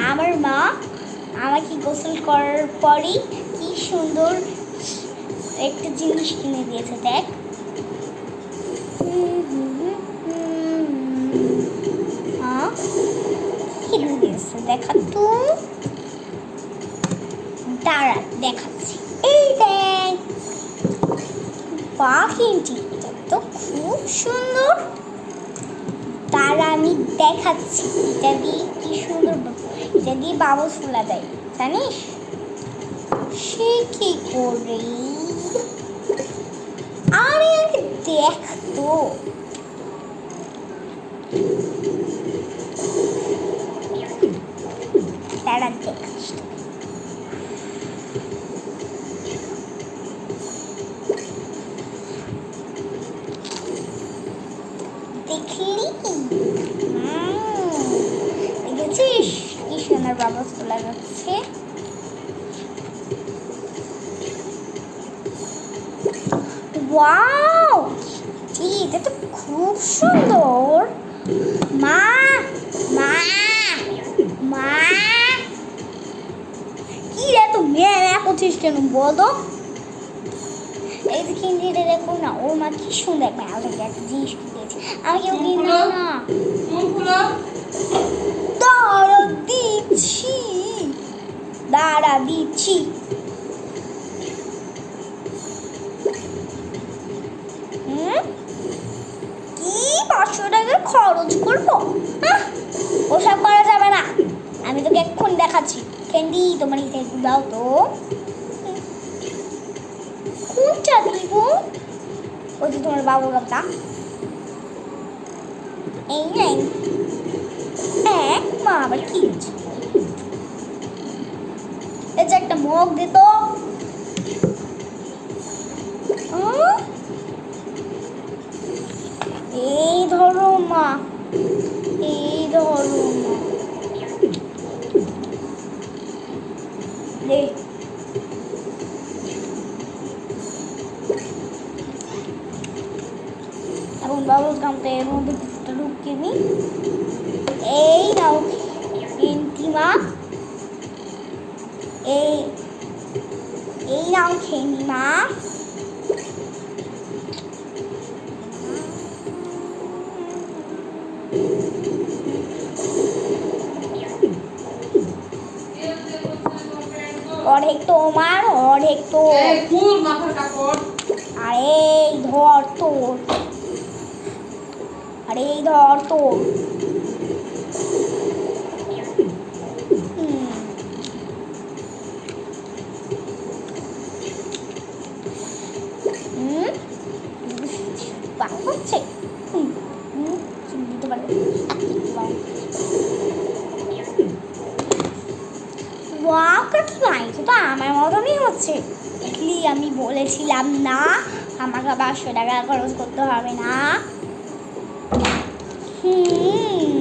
আমার মা আমাকে গোসল করার পরেই কি সুন্দর একটা জিনিস কিনে দিয়েছে, দেখ। দিয়েছে? দেখা তো। দাঁড়া, দেখাচ্ছি। এই দেখ। পাখিটি এটা তো খুব সুন্দর। আমি দেখাচ্ছি এটা দিয়ে কি সুন্দর এটা দিয়ে বাবু ফুলা দেয় জানিস? সে কি করে আরে দেখ তো। সোনার বাবা তোলা যাচ্ছে। ওয়াও! কি এটা তো খুব সুন্দর। মা মা মা। কি রে তো মেয়ে মেয়ে করছিস কেন বলো এই যে কিনতে দেখো না ওর মা কি সুন্দর মেলা থেকে একটা জিনিস কিনেছে। আমাকে ও কিনবে না। দিচ্ছি। দাঁড়া, দিচ্ছি? কি পাঁচশো টাকা খরচ করব? ওসব করা যাবে না। আমি তোকে এক্ষুনি দেখাচ্ছি। ক্যান্ডি তোমার একটু দাও তো। কোনটা দিব ওই যে তোমার বাবুর গামছা। এই নাই। হ্যাঁ মা আবার কি যে দিত এই ধরো মা, এই ধরো মা। এখন বাবুর গামটা এর মধ্যে কিছুটা ঢুকিয়ে নিই এই নাও পেন্টি এই এই নাও মা অর্ধেক তোমার অর্ধেক তো আর ধর তোর। আর ধর তোর। হচ্ছে? দিতে পারবে আমার মতনই হচ্ছে। দেখলি, আমি বলেছিলাম না, আমাকে পাঁচশো টাকা খরচ করতে হবে না। হুম।